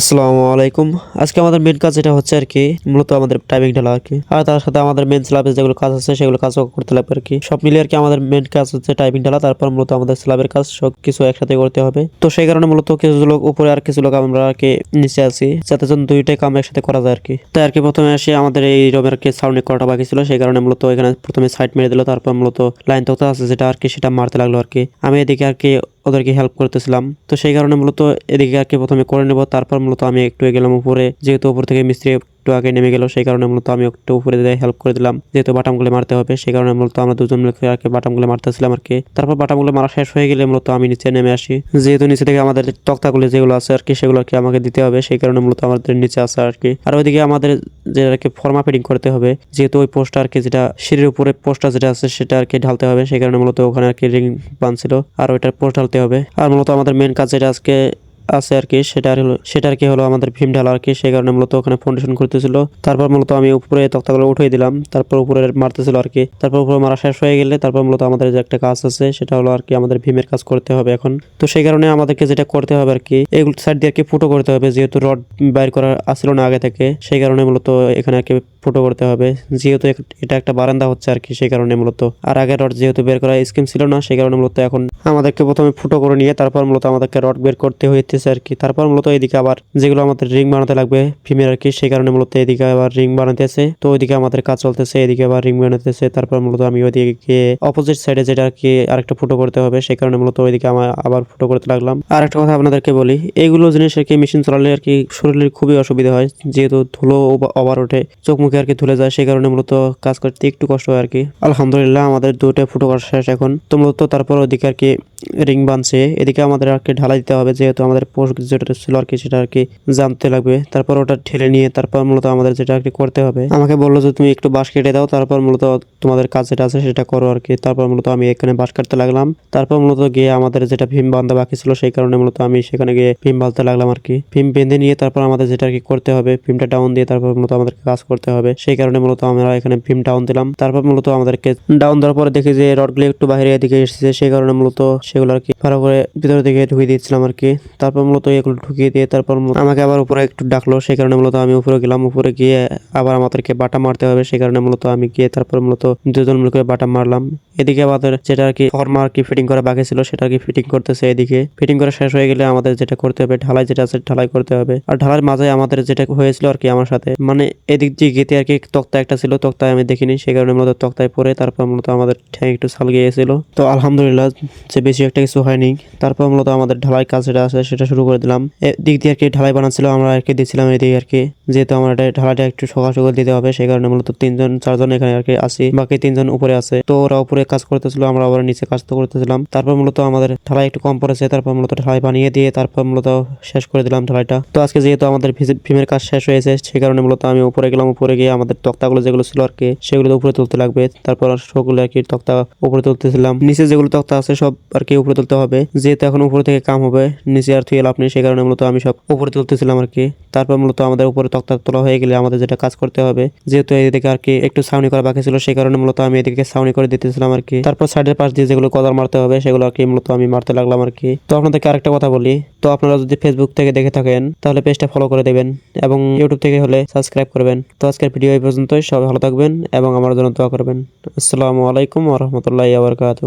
আসসালামু আলাইকুম। আজকে আমাদের মেন কাজ যেটা হচ্ছে আর কি, মূলত আমাদের টাইমিং ঢালা আর কি। আর তার সাথে আমাদের মেন স্ল্যাবের যেগুলো কাজ আছে, সেগুলো কাজও করতে লাগবে আর কি। সব মিলিয়ে আর কি আমাদের মেন কাজ হচ্ছে টাইমিং ঢালা, তারপর মূলত আমাদের স্ল্যাবের কাজ সব কিছু একসাথে করতে হবে। তো সেই কারণে মূলত কিছু লোক উপরে আর কিছু লোক আমরা আর কি নিচে আছি, যাতে যেন দুইটাই কাম একসাথে করা যায় আর কি। তাই আর কি প্রথমে আসি আমাদের এই আর কি সাউন্ড করাটা বাকি ছিল, সেই কারণে মূলত এখানে প্রথমে সাইড মেরে দিল, তারপর মূলত লাইন তক্তা আছে যেটা আর কি সেটা মারতে লাগল আর কি। আমি এদিকে আর কি ওদেরকে হেল্প করতেছিলাম। তো সেই কারণে মূলত এদিকে আর কি প্রথমে করে নেব, তারপর মূলত আমি একটু গেলাম উপরে। যেহেতু উপর থেকে মিস্ত্রি একটু আগে নেমে গেল, সেই কারণে মূলত আমি একটু উপরে দিয়ে হেল্প করে দিলাম। যেহেতু বাটামগুলো মারতে হবে, সেই কারণে মূলত আমরা দুজন মিলে আর কি বাটামগুলো মারতেছিলাম আর কি। তারপর বাটামগুলো মারা শেষ হয়ে গেলে মূলত আমি নিচে নেমে আসি। যেহেতু নিচে থেকে আমাদের তক্তাগুলো যেগুলো আছে আর কি, সেগুলো আর কি আমাকে দিতে হবে, সেই কারণে মূলত আমাদের নিচে আসে আর কি। আর ওইদিকে আমাদের যে আর কি ফর্মা ফিটিং করতে হবে, যেহেতু ওই পোস্টটা আর কি যেটা সিঁড়ির উপরে পোস্টটা যেটা আছে, সেটা আর কি ঢালতে হবে, সেই কারণে মূলত ওখানে আর কি রিং বানছিল আর ওইটার পোস্ট ঢালতে হবে। আর মূলত আমাদের মেন কাজ যেটা আজকে আছে আর কি, সেটা হলো, সেটা আর কি হলো আমাদের ভীম ঢালা আর কি, সেই কারণে মূলত ওখানে ফাউন্ডেশন করতেছিল তারপর মূলত আমি উপরে তক্তাগুলো উঠিয়ে দিলাম, তারপর উপরে মারতেছিল আর কি। তারপর উপরে মারা শেষ হয়ে গেলে তারপর মূলত আমাদের যে একটা কাজ আছে, সেটা হলো আর কি আমাদের ভীমের কাজ করতে হবে এখন। তো সেই কারণে আমাদেরকে যেটা করতে হবে আর কি, এগুলো সাইড দিয়ে আর কি ফুটো করতে হবে, যেহেতু রড বাইর করা আসছিল না আগে থেকে, সেই কারণে মূলত এখানে আর কি ফুটো করতে হবে। যেহেতু এটা একটা বারান্দা হচ্ছে আর কি, সেই কারণে মূলত। আর আগে রড যেহেতু বের করা স্কিম ছিল না, সেই কারণে মূলত এখন আমাদেরকে প্রথমে ফুটো করে নিয়ে তারপর মূলত আমাদেরকে রড বের করতে হইতেছে আর কি। তারপর মূলত এদিকে আবার যেগুলো আমাদের রিং বানাতে লাগবে ফিমের আর কি, সেই কারণে মূলত এদিকে আবার রিং বানাতেছে তো ওইদিকে আমাদের কাজ চলতেছে, এদিকে আবার রিং বানাতেছে তারপর মূলত আমি ওইদিকে অপোজিট সাইডে যেটা আর কি আরেকটা ফুটো করতে হবে, সেই কারণে মূলত ওইদিকে আমার আবার ফুটো করতে লাগলাম। আর একটা কথা আপনাদেরকে বলি এইগুলো জিনিস আর কি মেশিন চালালে আর কি শরীরের খুবই অসুবিধা হয়, যেহেতু ধুলো ওভার ওঠে, চোখ মুখে আর কি ধুলে যায়, সেই কারণে মূলত কাজ করতে একটু কষ্ট হয় আর কি। আলহামদুলিল্লাহ আমাদের দুটো ফুটো করা শেষ এখন। তো মূলত তারপর ওদিকে আর কি রিং বানছে, এদিকে আমাদের আর কি ঢালাই দিতে হবে, যেহেতু আমাদের পোস্ট যেটা ছিল আর কি সেটা আর কি জানতে লাগবে। তারপর ওটা ঠেলে নিয়ে তারপর মূলত আমাদের যেটা আর কি করতে হবে। আমাকে বলল যে, তুমি একটু বাঁশ কেটে দাও, তারপর মূলত তোমাদের কাজ যেটা আছে সেটা করো আর কি তারপর মূলত আমি এখানে বাঁশ কাটতে লাগলাম। তারপর মূলত গিয়ে আমাদের যেটা ভীম বান্ধা বাকি ছিল, সেই কারণে মূলত আমি সেখানে গিয়ে ভীম বাঁধতে লাগলাম আর কি ভীম বেঁধে নিয়ে তারপর আমাদের যেটা আর কি করতে হবে, ভীমটা ডাউন দিয়ে তারপর মূলত আমাদেরকে কাজ করতে হবে। সেই কারণে মূলত আমরা এখানে ভীম ডাউন দিলাম। তারপর মূলত আমাদেরকে ডাউন দেওয়ার পরে দেখি যে রডগুলো একটু বাইরে এদিকে এসেছে, সেই কারণে মূলত সেগুলো আর কি ভালো করে ভিতরের দিকে ঢুকিয়ে দিয়েছিলাম আর কি। তারপর মূলত এগুলো ঢুকিয়ে দিয়ে তারপর আমাকে আবার উপরে একটু ডাকলো, সেই কারণে মূলত আমি উপরে গেলাম। উপরে গিয়ে আবার আমাদেরকে বাটা মারতে হবে, সেই কারণে মূলত আমি গিয়ে তারপর মূলত দুজন মিলে করে বাটা মারলাম। এদিকে আমাদের যেটা আর কি ফর্মা আর কি ফিটিং করা বাকি ছিল, সেটা আর কি ফিটিং করতেছে এদিকে। ফিটিং করা শেষ হয়ে গেলে আমাদের যেটা করতে হবে, ঢালাই যেটা আছে ঢালাই করতে হবে। আর ঢালার মাঝে আমাদের যেটা হয়েছিল আর কি আমার সাথে মানে এদিক দিয়ে গেতে আর কি তক্তা একটা ছিল, তক্তায় আমি দেখিনি, সেই কারণে মূলত তক্তায় পরে তারপর মূলত আমাদের ঠ্যাং একটু সাল গিয়েছিল তো আলহামদুলিল্লাহ যে বেশি একটা কিছু হয়নি। তারপর মূলত আমাদের ঢালাই কাজ যেটা আছে, সেটা শুরু করে দিলাম। দিক দিয়ে আর কি ঢালাই বানাচ্ছিল, আমরা আর কি দিচ্ছিলাম এদিকে আর কি যেহেতু আমার ঢালাইটা একটু সকাল সকাল দিতে হবে, সেই কারণে মূলত তিনজন, চারজন এখানে আর কি আসি বাকি তিনজন উপরে আছে। তো ওরা উপরে কাজ করতেছিল, আমরা আবার নিচে কাজ তো করতেছিলাম। তারপর মূলত আমাদের ঢালাই একটু কম পড়েছে, তারপর মূলত ঢালাই বানিয়ে দিয়ে তারপর মূলত শেষ করে দিলাম ঢালাইটা। তো আজকে যেহেতু আমাদের ভীমের কাজ শেষ হয়েছে, সেই কারণে মূলত আমি উপরে গেলাম, উপরে গিয়ে আমাদের তক্তাগুলো যেগুলো ছিল আর কি সেগুলো উপরে তুলতে লাগবে। তারপর সবগুলো আর কি তক্তা উপরে তুলতেছিলাম। নিচে যেগুলো তক্তা আছে, সব আর কি উপরে তুলতে হবে। যেহেতু এখন উপরে থেকে কাম হবে, নিচে আর থুয়ে লাভ নেই, সেই কারণে মূলত আমি সব উপরে তুলতেছিলাম আর কি। তারপর মূলত আমাদের উপরে তক্তা তোলা হয়ে গেলে আমাদের যেটা কাজ করতে হবে, যেহেতু এদিকে আর কি একটু সাউনি করা বাকি ছিল, সেই কারণে মূলত আমি এদিকে সাউনি করে দিতেছিলাম আর কি। তারপর সাইডের পাশ দিয়ে যেগুলো কদার মারতে হবে, সেগুলো আর কি মূলত আমি মারতে লাগলাম আর কি। তো আপনাদেরকে আরেকটা কথা বলি, তো আপনারা যদি ফেসবুক থেকে দেখে থাকেন, তাহলে পেজটা ফলো করে দেবেন এবং ইউটিউব থেকে হলে সাবস্ক্রাইব করবেন। তো আজকের ভিডিও এই পর্যন্তই, সবাই ভালো থাকবেন এবং আমার জন্য দোয়া করবেন। আসসালামু আলাইকুম ওরহমতুল্লাহ আবরকাত